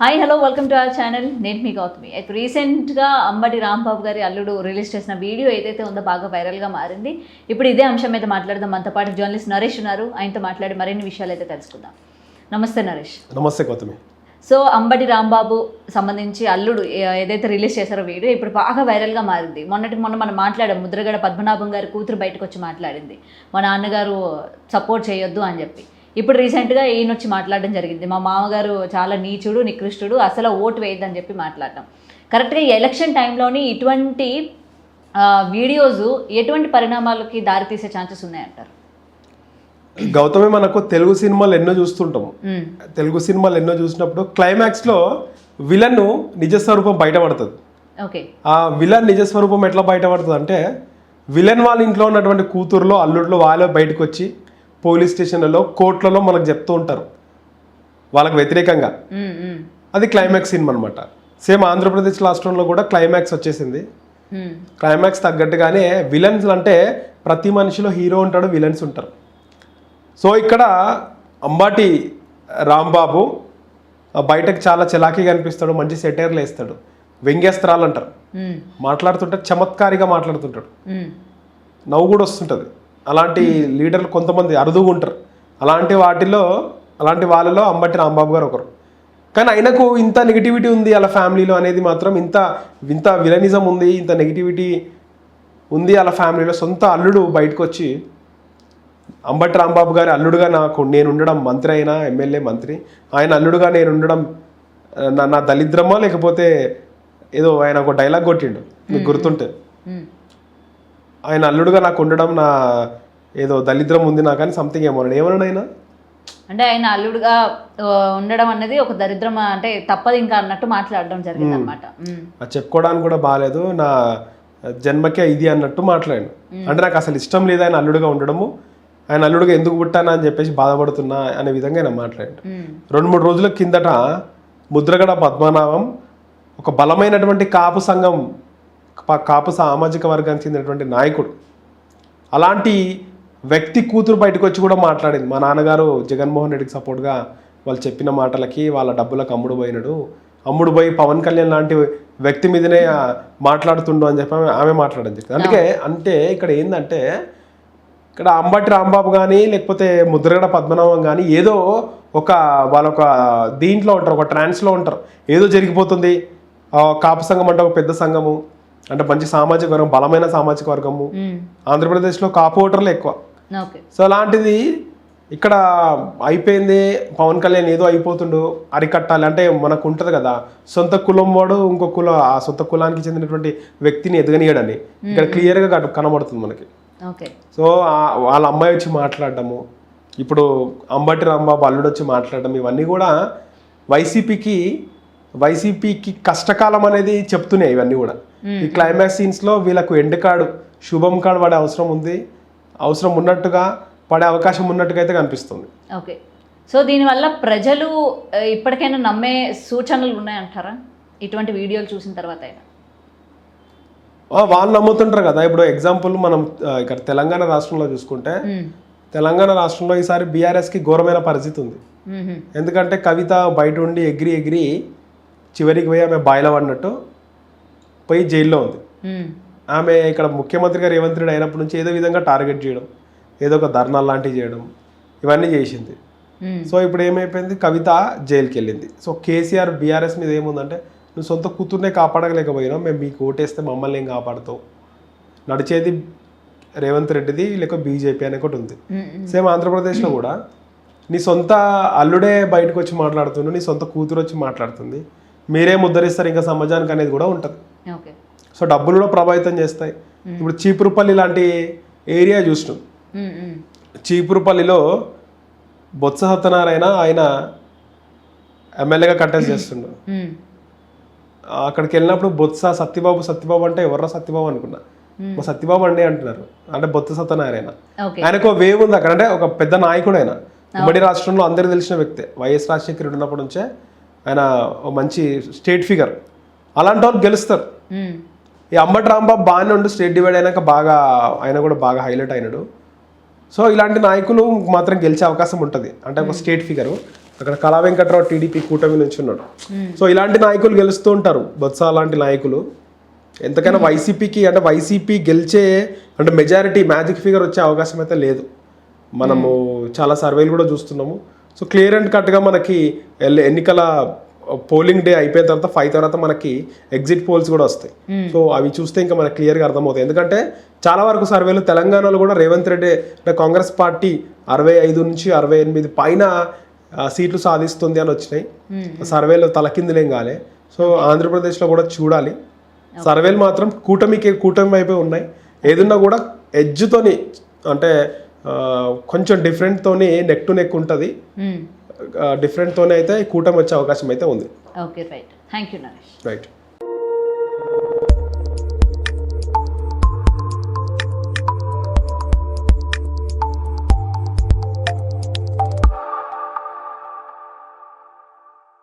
Hi hello welcome to our channel నేను మీ గౌతమి. అయితే రీసెంట్గా అంబటి రాంబాబు గారి అల్లుడు రిలీజ్ చేసిన వీడియో ఏదైతే ఉందో బాగా వైరల్గా మారింది. ఇప్పుడు ఇదే అంశం మీద మాట్లాడదాం. మనతో పాటు జర్నలిస్ట్ నరేష్ ఉన్నారు. ఆయనతో మాట్లాడి మరిన్ని విషయాలు అయితే తెలుసుకుందాం. నమస్తే నరేష్. నమస్తే గౌతమి. సో అంబటి రాంబాబు సంబంధించి అల్లుడు ఏదైతే రిలీజ్ చేశారో వీడియో ఇప్పుడు బాగా వైరల్గా మారింది. మొన్నటి మొన్న మనం మాట్లాడాం. ముద్రగడ పద్మనాభం గారి కూతురు బయటకు వచ్చి మాట్లాడింది. మా నాన్నగారు సపోర్ట్ చేయొద్దు అని చెప్పి. ఇప్పుడు రీసెంట్గా ఈయన వచ్చి మాట్లాడడం జరిగింది. మా మామగారు చాలా నీచుడు నికృష్టుడు అసలు ఓటు వేయద్దని చెప్పి మాట్లాడటం. కరెక్ట్గా ఈ ఎలక్షన్ టైంలోని ఇటువంటి వీడియోస్ ఎటువంటి పరిణామాలకి దారితీసే ఛాన్సెస్ ఉన్నాయంటారు? గౌతమి మనకు తెలుగు సినిమాలు ఎన్నో చూస్తుంటాము. తెలుగు సినిమాలు ఎన్నో చూసినప్పుడు క్లైమాక్స్లో విలన్ నిజస్వరూపం బయటపడుతుంది. ఓకే. ఆ విలన్ నిజస్వరూపం ఎట్లా బయటపడుతుంది అంటే విలన్ వాళ్ళ ఇంట్లో ఉన్నటువంటి కూతురులో అల్లుడిలో వాళ్ళే బయటకు వచ్చి పోలీస్ స్టేషన్లలో కోర్టులలో మనకు చెప్తూ ఉంటారు. వాళ్ళకి వ్యతిరేకంగా. అది క్లైమాక్స్ సినిమా అనమాట సేమ్ ఆంధ్రప్రదేశ్ రాష్ట్రంలో కూడా క్లైమాక్స్ వచ్చేసింది. క్లైమాక్స్ తగ్గట్టుగానే విలన్స్ అంటే ప్రతి మనిషిలో హీరో ఉంటాడు విలన్స్ ఉంటారు. సో ఇక్కడ అంబాటి రాంబాబు బయటకు చాలా చలాకీగా అనిపిస్తాడు మంచి సెటైర్లు వేస్తాడు. వ్యంగ్యాస్త్రాలు అంటారు. మ్మ్, మాట్లాడుతుంటే చమత్కారిగా మాట్లాడుతుంటాడు. నవ్వు కూడా వస్తుంటుంది. అలాంటి లీడర్లు కొంతమంది అరుదుగా ఉంటారు. అలాంటి వాటిలో అలాంటి వాళ్ళలో అంబటి రాంబాబు గారు ఒకరు. కానీ ఆయనకు ఇంత నెగిటివిటీ ఉంది వాళ్ళ ఫ్యామిలీలో అనేది మాత్రం ఇంత ఇంత విలనిజం ఉంది ఇంత నెగిటివిటీ ఉంది వాళ్ళ ఫ్యామిలీలో. సొంత అల్లుడు బయటకు వచ్చి అంబటి రాంబాబు గారి అల్లుడుగా నాకు నేను ఉండడం మంత్రి అయినా ఎమ్మెల్యే మంత్రి ఆయన అల్లుడుగా నేను ఉండడం నా నా దళిద్రమా లేకపోతే ఏదో ఆయన ఒక డైలాగ్ కొట్టిండు. మీకు గుర్తుంటే. ఆయన అల్లుడుగా నాకు ఉండడం నా ఏదో దళిద్రం ఉంది నాకు అని సంథింగ్ ఏమో ఏమన్నాడు ఆయన? అంటే ఆయన అల్లుడుగా ఉండడం అనేది ఒక దరిద్రం అంటే తప్పదు ఇంకా అన్నట్టు మాట్లాడడం జరిగింది అనమాట అది చెప్పుకోవడానికి కూడా బాగాలేదు నా జన్మకే ఇది అన్నట్టు మాట్లాడాను అంటే నాకు అసలు ఇష్టం లేదు ఆయన అల్లుడుగా ఉండడము. ఆయన అల్లుడుగా ఎందుకు పుట్టానా అని చెప్పేసి బాధపడుతున్నా అనే విధంగా ఆయన మాట్లాడాడు. రెండు మూడు రోజుల కిందట ముద్రగడ పద్మనాభం ఒక బలమైనటువంటి కాపు సంఘం కాపు సామాజిక వర్గానికి చెందినటువంటి నాయకుడు. అలాంటి వ్యక్తి కూతురు బయటకు వచ్చి కూడా మాట్లాడింది. మా నాన్నగారు జగన్మోహన్ రెడ్డికి సపోర్ట్గా వాళ్ళు చెప్పిన మాటలకి వాళ్ళ డబ్బులకు అమ్ముడు పోయినాడు. అమ్ముడు పోయి పవన్ కళ్యాణ్ లాంటి వ్యక్తి మీదనే మాట్లాడుతుండు అని చెప్పి ఆమె- ఆమె మాట్లాడింది అందుకే అంటే ఇక్కడ ఏంటంటే ఇక్కడ అంబటి రాంబాబు కానీ లేకపోతే ముద్రగడ పద్మనాభం కానీ ఏదో ఒక వాళ్ళ ఒక దీంట్లో ఉంటారు ఒక ట్రాన్స్లో ఉంటారు. ఏదో జరిగిపోతుంది. కాపు సంఘం అంటే ఒక పెద్ద సంఘము. అంటే మంచి సామాజిక వర్గం బలమైన సామాజిక వర్గము. ఆంధ్రప్రదేశ్లో కాపు ఓటర్లు ఎక్కువ సో అలాంటిది ఇక్కడ అయిపోయింది. పవన్ కళ్యాణ్ ఏదో అయిపోతుండు అరికట్టాలి. అంటే మనకు ఉంటుంది కదా సొంత కులం వాడు ఇంకో కుల ఆ సొంత కులానికి చెందినటువంటి వ్యక్తిని ఎదగనీయడని. ఇక్కడ క్లియర్గా కన- కనబడుతుంది మనకి. ఓకే. సో వాళ్ళ అమ్మాయి వచ్చి మాట్లాడటము ఇప్పుడు అంబటి రాంబాబు అల్లుడు వచ్చి మాట్లాడడం ఇవన్నీ కూడా వైసీపీకి వైసీపీకి కష్టకాలం అనేది చెప్తున్నాయి ఇవన్నీ కూడా. ఈ క్లైమాక్స్ సీన్స్లో వీళ్ళకు ఎండ్ కార్డు శుభం కార్డు పడే అవసరం ఉంది. అవసరం ఉన్నట్టుగా పడే అవకాశం ఉన్నట్టుగా అయితే కనిపిస్తుంది. ఓకే. సో దీనివల్ల ప్రజలు ఇప్పటికైనా నమ్మే సూచనలు ఉన్నాయంటారా? ఇటువంటి వీడియోలు చూసిన తర్వాత అయినా. వాళ్ళు నమ్ముతుంటారు కదా. ఇప్పుడు ఎగ్జాంపుల్ మనం ఇక్కడ తెలంగాణ రాష్ట్రంలో చూసుకుంటే. తెలంగాణ రాష్ట్రంలో ఈసారి బీఆర్ఎస్కి ఘోరమైన పరిస్థితి ఉంది. ఎందుకంటే కవిత బయట ఉండి ఎగిరి ఎగిరి చివరికి పోయి ఆమె బాయిల పడినట్టు పోయి జైల్లో ఉంది. ఆమె ఇక్కడ ముఖ్యమంత్రిగా రేవంత్ రెడ్డి అయినప్పటి నుంచి ఏదో విధంగా టార్గెట్ చేయడం ఏదో ఒక ధర్నా లాంటివి చేయడం ఇవన్నీ చేసింది. సో ఇప్పుడు ఏమైపోయింది? కవిత జైలుకి వెళ్ళింది సో కేసీఆర్ బీఆర్ఎస్ మీద ఏముందంటే నువ్వు సొంత కూతుర్నే కాపాడలేకపోయినావు మేము మీకు ఓటేస్తే మమ్మల్ని ఏం కాపాడుతావు? నడిచేది రేవంత్ రెడ్డిది లేక బీజేపీ అనే ఒకటి ఉంది. సేమ్ ఆంధ్రప్రదేశ్లో కూడా. నీ సొంత అల్లుడే బయటకు వచ్చి మాట్లాడుతుండు నీ సొంత కూతురు వచ్చి మాట్లాడుతుంది. మీరేం ఉద్ధరిస్తారు ఇంకా సమాజానికి అనేది కూడా ఉంటుంది. సో డబ్బులు కూడా ప్రభావితం చేస్తాయి. ఇప్పుడు చీపురుపల్లి లాంటి ఏరియా చూసినాం. చీపురుపల్లిలో బొత్స సత్యనారాయణ ఆయన ఎమ్మెల్యేగా కంటెస్ట్ చేస్తుండు. అక్కడికి వెళ్ళినప్పుడు బొత్స సత్యబాబు సత్యబాబు అంటే ఎవర్రా సత్యబాబు అనుకున్నా. మా సత్యబాబు అండి అంటున్నారు. అంటే బొత్స సత్యనారాయణ. ఆయనకు వేవ్ ఉంది అక్కడ. అంటే ఒక పెద్ద నాయకుడు ఆయన. ఉమ్మడి రాష్ట్రంలో అందరికీ తెలిసిన వ్యక్తే. వైఎస్ రాజశేఖర ఉన్నప్పటి నుంచే ఆయన మంచి స్టేట్ ఫిగర్. అలాంటి వాళ్ళు గెలుస్తారు. ఈ అంబటి రాంబాబు బాగానే ఉండు స్టేట్ డివైడ్ అయినాక బాగా ఆయన కూడా బాగా హైలైట్ అయినాడు. సో ఇలాంటి నాయకులు మాత్రం గెలిచే అవకాశం ఉంటుంది. అంటే ఒక స్టేట్ ఫిగరు. అక్కడ కళా వెంకట్రావు టీడీపీ కూటమి నుంచి ఉన్నాడు. సో ఇలాంటి నాయకులు గెలుస్తూ ఉంటారు. బొత్స లాంటి నాయకులు. ఎంతకైనా వైసీపీకి అంటే వైసీపీ గెలిచే అంటే మెజారిటీ మ్యాజిక్ ఫిగర్ వచ్చే అవకాశం అయితే లేదు. మనము చాలా సర్వేలు కూడా చూస్తున్నాము. సో క్లియర్ అండ్ కట్గా మనకి ఎన్నికల పోలింగ్ డే అయిపోయిన తర్వాత ఫైవ్ తర్వాత మనకి ఎగ్జిట్ పోల్స్ కూడా వస్తాయి. సో అవి చూస్తే ఇంకా మనకి క్లియర్గా అర్థమవుతాయి. ఎందుకంటే చాలా వరకు సర్వేలు తెలంగాణలో కూడా రేవంత్ రెడ్డి అంటే కాంగ్రెస్ పార్టీ అరవై ఐదు నుంచి అరవై ఎనిమిది పైన సీట్లు సాధిస్తుంది అని వచ్చినాయి. సర్వేలు తలకిందులేం కాలే. సో ఆంధ్రప్రదేశ్లో కూడా చూడాలి. సర్వేలు మాత్రం కూటమికి కూటమి వైపే ఉన్నాయి. ఏదున్నా కూడా ఎడ్జ్తోని అంటే కొంచెం డిఫరెంట్తోని నెక్ టు నెక్ ఉంటుంది. డిఫరెంట్తోనే అయితే కూటమి వచ్చే అవకాశం అయితే ఉంది. Okay right thank you Naresh right